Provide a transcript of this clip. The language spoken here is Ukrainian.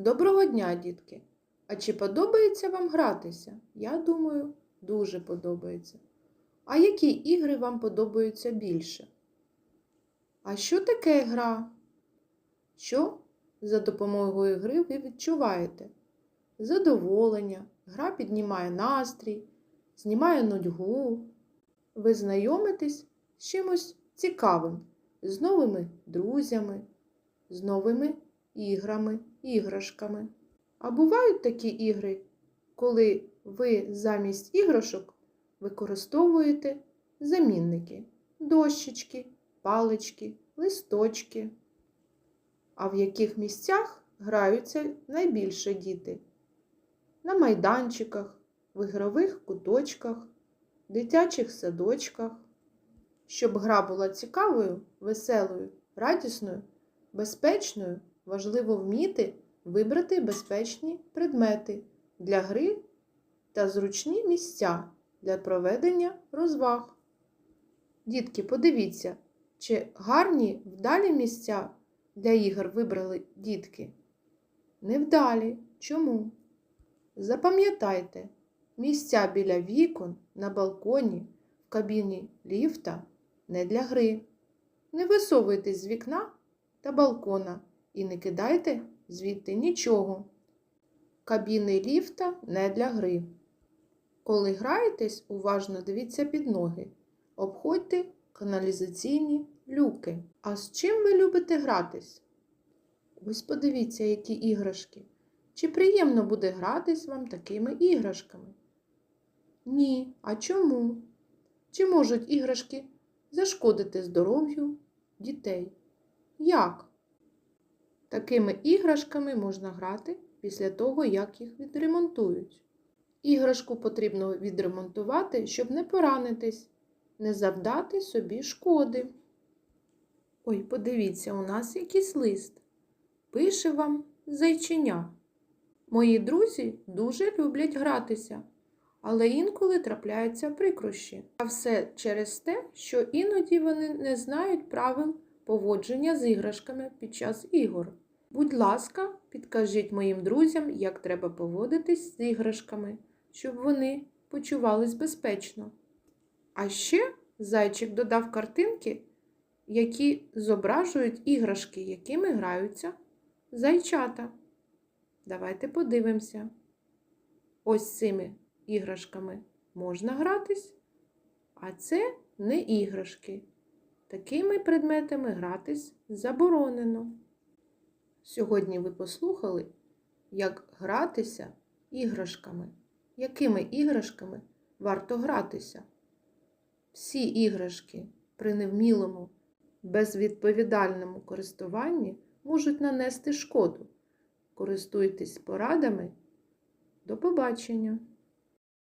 Доброго дня, дітки! А чи подобається вам гратися? Я думаю, дуже подобається. А які ігри вам подобаються більше? А що таке гра? Що за допомогою гри ви відчуваєте? Задоволення, гра піднімає настрій, знімає нудьгу. Ви знайомитесь з чимось цікавим, з новими друзями, з новими іграми, іграшками. А бувають такі ігри, коли ви замість іграшок використовуєте замінники, дощечки, палички, листочки. А в яких місцях граються найбільше діти? На майданчиках, в ігрових куточках, дитячих садочках. Щоб гра була цікавою, веселою, радісною, безпечною, важливо вміти вибрати безпечні предмети для гри та зручні місця для проведення розваг. Дітки, подивіться, чи гарні вдалі місця для ігор вибрали дітки? Невдалі. Чому? Запам'ятайте, місця біля вікон, на балконі, в кабіні ліфта не для гри. Не висовуйтесь з вікна та балкона і не кидайте звідти нічого. Кабіни ліфта не для гри. Коли граєтесь, уважно дивіться під ноги. Обходьте каналізаційні люки. А з чим ви любите гратись? Ось подивіться, які іграшки. Чи приємно буде гратись вам такими іграшками? Ні. А чому? Чи можуть іграшки зашкодити здоров'ю дітей? Як? Такими іграшками можна грати після того, як їх відремонтують. Іграшку потрібно відремонтувати, щоб не поранитись, не завдати собі шкоди. Ой, подивіться, у нас якийсь лист. Пише вам зайченя. Мої друзі дуже люблять гратися, але інколи трапляються прикрощі. А все через те, що іноді вони не знають правил поводження з іграшками під час ігор. Будь ласка, підкажіть моїм друзям, як треба поводитись з іграшками, щоб вони почувались безпечно. А ще зайчик додав картинки, які зображують іграшки, якими граються зайчата. Давайте подивимося. Ось цими іграшками можна гратись, а це не іграшки. Такими предметами гратись заборонено. Сьогодні ви послухали, як гратися іграшками. Якими іграшками варто гратися? Всі іграшки при невмілому, безвідповідальному користуванні можуть нанести шкоду. Користуйтесь порадами. До побачення!